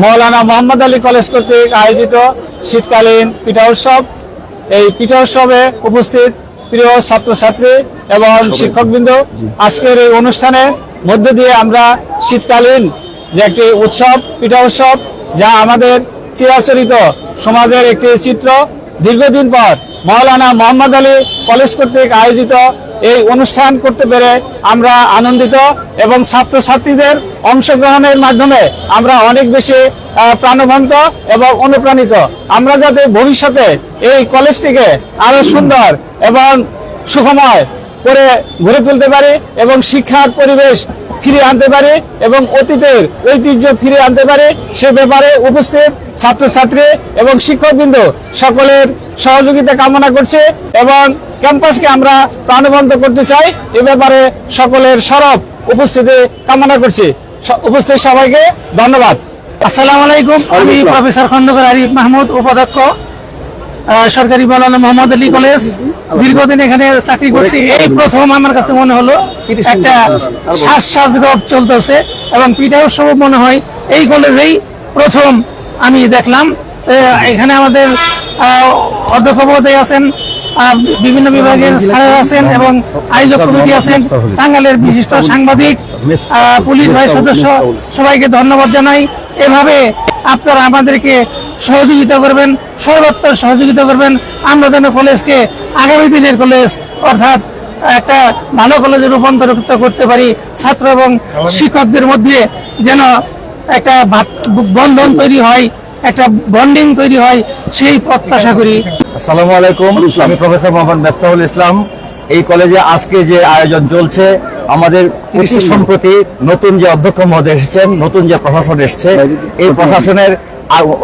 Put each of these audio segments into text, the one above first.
মৌলানা Mohammad Ali college কর্তৃক আয়োজিত শীতকালীন পিঠা উৎসব। এই পিঠা উৎসবে উপস্থিত প্রিয় ছাত্রছাত্রী এবং শিক্ষকবৃন্দ। আজকের এই অনুষ্ঠানে মধ্য দিয়ে আমরা শীতকালীন যে একটি উৎসব পিঠা উৎসব যা আমাদের চিরাচরিত সমাজের একটি চিত্র দীর্ঘদিন পর মৌলানা মোহাম্মদ আলী কলেজ কর্তৃক আয়োজিত এই অনুষ্ঠান করতে পেরে আমরা আনন্দিত এবং ছাত্রছাত্রীদের অংশগ্রহণের মাধ্যমে আমরা অনেক বেশি প্রাণবন্ত এবং অনুপ্রাণিত। আমরা যাতে ভবিষ্যতে এই কলেজটিকে আরও সুন্দর এবং সুখময় করে গড়ে তুলতে পারি এবং শিক্ষার পরিবেশ ফিরিয়ে আনতে পারে এবং অতীতের ঐতিহ্য ফিরে আনতে পারে সে ব্যাপারে উপস্থিত ছাত্রছাত্রী এবং শিক্ষকবৃন্দ সকলের সহযোগিতা কামনা করছে এবং ক্যাম্পাসকে আমরা প্রাণবন্ত করতে চাই। এ ব্যাপারে সকলের সরব উপস্থিতি কামনা করছি। উপস্থিত সবাইকে ধন্যবাদ। আসসালামু আলাইকুম। আমি প্রফেসর খন্দকার আরিফ মাহমুদ উপাধ্যক্ষ। সরকারি মৌলানা মোহাম্মদ আলী কলেজ। দীর্ঘদিন এখানে চাকরি করছি। এই প্রথম আমার কাছে মনে হলো একটা শ্বাস শ্বাস চলতেছে এবং পিঠা উৎসব মনে হয় এই কলেজেই প্রথম আমি দেখলাম। এখানে আমাদের অধ্যক্ষ মহোদয় আছেন বিভিন্ন বিভাগের স্যার আছেন এবং আয়োজক কমিটি আছেন। টাঙ্গালের বিশিষ্ট সাংবাদিক পুলিশ ভাই সদস্য সবাইকে ধন্যবাদ জানাই। এভাবে আপনারা আমাদেরকে সহযোগিতা করবেন সর্বত্র সহযোগিতা করবেন। আমরা যেন কলেজকে আগামী দিনের কলেজ, অর্থাৎ একটা ভালো কলেজে রূপান্তরিত করতে পারি, ছাত্র এবং শিক্ষকদের মধ্যে যেন একটা বন্ধন তৈরি হয়, একটা বন্ডিং তৈরি হয়, সেই প্রত্যাশা করি। আসসালামু আলাইকুম, আমি প্রফেসর মোহাম্মদ মেফতাহুল ইসলাম। এই কলেজে আজকে যে আয়োজন চলছে, আমাদের সম্প্রতি নতুন যে অধ্যক্ষ মহোদয় এসেছেন, নতুন যে প্রশাসন এসেছে, এই প্রশাসনের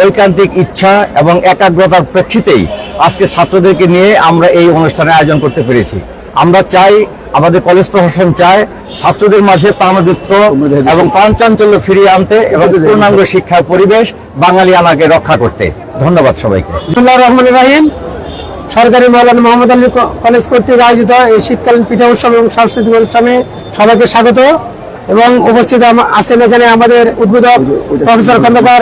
ঐকান্তিক ইচ্ছা এবং একাগ্রতার প্রেক্ষিতেই আজকে ছাত্রদেরকে নিয়ে আমরা এই অনুষ্ঠানে আয়োজন করতে পেরেছি। আমরা চাই আমাদের কলেজ প্রশাসন চায় ছাত্রদের মাঝে প্রাণদীপ্ত এবং প্রাণচাঞ্চল্য ফিরিয়ে আনতে এবং পূর্ণাঙ্গ শিক্ষার পরিবেশ বাঙালি আনাকে রক্ষা করতে। ধন্যবাদ সবাইকে। রহমান রাহিম। সরকারি মৌলানা মোহাম্মদ আলী কলেজ কর্তৃক আয়োজিত এই শীতকালীন পিঠা উৎসব এবং সাংস্কৃতিক অনুষ্ঠানে সবাইকে স্বাগত। এবং উপস্থিত আছেন এখানে আমাদের উদ্বোধক professor Khandakar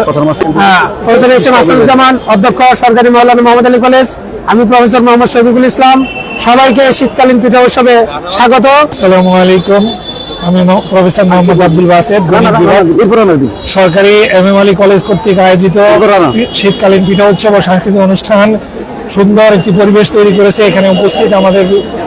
professor S M Asaduzzaman অধ্যক্ষ সরকারি মৌলানা মোহাম্মদ আলী কলেজ আমি প্রফেসর মোহাম্মদ শফিকুল ইসলাম। সবাইকে শীতকালীন পিঠা উৎসবে স্বাগত। আসসালামু আলাইকুম। আমি প্রফেসর মোহাম্মদ আব্দুল বাসেদ সরকারি এম এম আলী কলেজ কর্তৃক আয়োজিত শীতকালীন পিঠা উৎসব ও সাংস্কৃতিক অনুষ্ঠান সুন্দর একটি পরিবেশ তৈরি করেছে। এখানে উপস্থিত আমাদের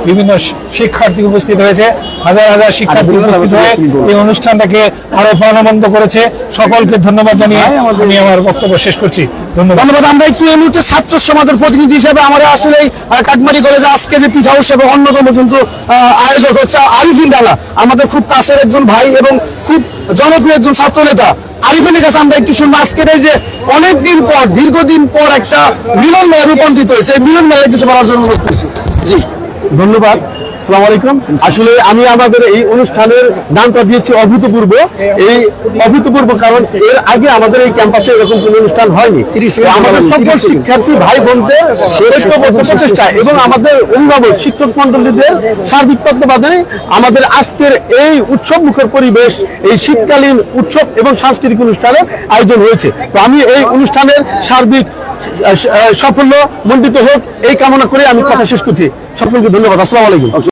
বিভিন্ন শিক্ষার্থী উপস্থিত হয়েছে। হাজার হাজার শিক্ষার্থী উপস্থিত হয়ে এই অনুষ্ঠানটাকে আরও প্রাণবন্ত করেছে। সকলকে ধন্যবাদ জানিয়ে আমি আমার বক্তব্য শেষ করছি। ধন্যবাদ। আমরা একটু এই মুহূর্তে ছাত্র সমাজের প্রতিনিধি হিসেবে আমরা আসলে কাকমারি কলেজে আজকে যে পিঠা উৎসবে অন্যতম কিন্তু আয়োজক হচ্ছে আরিফিন ডালা আমাদের খুব কাছের একজন ভাই এবং খুব জনপ্রিয় একজন ছাত্র নেতা আরিফিনের কাছে আমরা একটু শুনব। আজকের এই যে অনেকদিন পর, দীর্ঘদিন পর একটা মিলন মেলা রূপান্তরিত হয়েছে। মিলন মেলায় কিছু বলার জন্য করছি। জি। ধন্যবাদ। সালাম আলাইকুম। আসলে আমি আমাদের এই অনুষ্ঠানের নামটা দিয়েছি অভূতপূর্ব। এই অভূতপূর্ব কারণ এর আগে আমাদের এই ক্যাম্পাসে এরকম কোনো অনুষ্ঠান হয়নি। আমাদের সকল শিক্ষার্থী ভাই বোনদের প্রচেষ্টা এবং আমাদের অভিভাবক শিক্ষক মন্ডলীদের সার্বিক তত্ত্বাবধানে আমাদের আজকের এই উৎসব মুখের পরিবেশ এই শীতকালীন উৎসব এবং সাংস্কৃতিক অনুষ্ঠানের আয়োজন হয়েছে। তো আমি এই অনুষ্ঠানের সার্বিক সাফল্য মন্ডিত হোক এই কামনা করে আমি কথা শেষ করছি। সকলকে ধন্যবাদ। আসসালামু আলাইকুম।